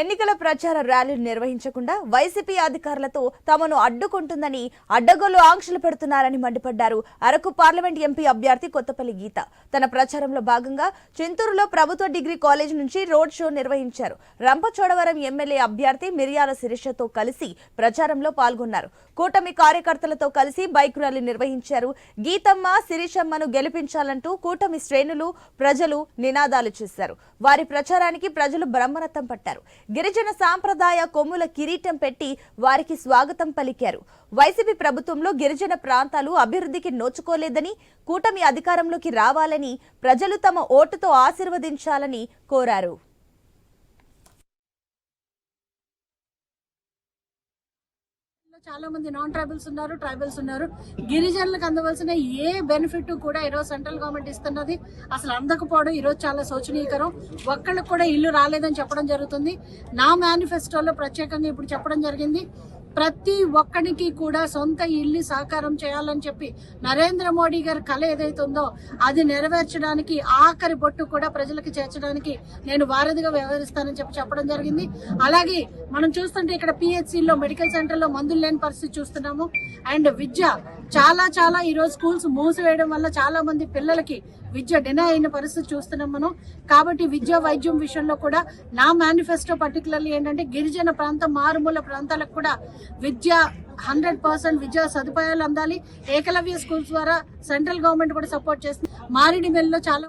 ఎన్నికల ప్రచార ర్యాలీలు నిర్వహించకుండా వైసీపీ అధికారులతో తమను అడ్డుకుంటుందని అడ్డగోలు ఆంక్షలు పెడుతున్నారని మండిపడ్డారు అరకు పార్లమెంట్ ఎంపీ అభ్యర్థి కొత్తపల్లి గీత. తన ప్రచారంలో భాగంగా చింతూరులో ప్రభుత్వ డిగ్రీ కాలేజ్ నుంచి రోడ్ షో నిర్వహించారు. రంపచోడవరం ఎమ్మెల్యే అభ్యర్థి మిరియాల శిరీషతో కలిసి ప్రచారంలో పాల్గొన్నారు. కూటమి కార్యకర్తలతో కలిసి బైక్ ర్యాలీ నిర్వహించారు. గీతమ్మ శిరీషమ్మను గెలిపించాలంటూ కూటమి శ్రేణులు ప్రజలు నినాదాలు చేశారు. వారి ప్రచారానికి ప్రజలు బ్రహ్మరథం పట్టారు. గిరిజన సాంప్రదాయ కొమ్ముల కిరీటం పెట్టి వారికి స్వాగతం పలికారు. వైసీపీ ప్రభుత్వంలో గిరిజన ప్రాంతాలు అభివృద్ధికి నోచుకోలేదని కూటమి అధికారంలోకి రావాలని ప్రజలు తమ ఓటుతో ఆశీర్వదించాలని కోరారు. చాలా మంది నాన్ ట్రైబల్స్ ఉన్నారు ట్రైబల్స్ ఉన్నారు. గిరిజనులకు అందవలసిన ఏ బెనిఫిట్ కూడా ఈరోజు సెంట్రల్ గవర్నమెంట్ ఇస్తున్నది. అసలు అందకపోవడం ఈరోజు చాలా శోచనీయకరం. ఒక్కళ్ళకి కూడా ఇల్లు రాలేదని చెప్పడం జరుగుతుంది. నా మేనిఫెస్టోలో ప్రత్యేకంగా ఇప్పుడు చెప్పడం జరిగింది. ప్రతి ఒక్కడికి కూడా సొంత ఇల్లు సాకారం చేయాలని చెప్పి నరేంద్ర మోడీ గారి కళ ఏదైతే ఉందో అది నెరవేర్చడానికి ఆఖరి బొట్టు కూడా ప్రజలకు చేర్చడానికి నేను వారధిగా వ్యవహరిస్తానని చెప్పి చెప్పడం జరిగింది. అలాగే మనం చూస్తుంటే ఇక్కడ పిహెచ్సిలో మెడికల్ సెంటర్లో మందులు లేని పరిస్థితి చూస్తున్నాము. అండ్ విద్య చాలా చాలా ఈరోజు స్కూల్స్ మూసివేయడం వల్ల చాలా మంది పిల్లలకి విద్య డినై అయిన పరిస్థితి చూస్తున్నాం మనం. కాబట్టి విద్య వైద్యం విషయంలో కూడా నా మేనిఫెస్టో పర్టికులర్లీ ఏంటంటే గిరిజన ప్రాంతం మారుమూల ప్రాంతాలకు కూడా విద్య హండ్రెడ్ పర్సెంట్ విద్యా సదుపాయాలు అందాలి. ఏకలవ్య స్కూల్స్ ద్వారా సెంట్రల్ గవర్నమెంట్ కూడా సపోర్ట్ చేస్తుంది. మారేడుమిల్లిలో చాలా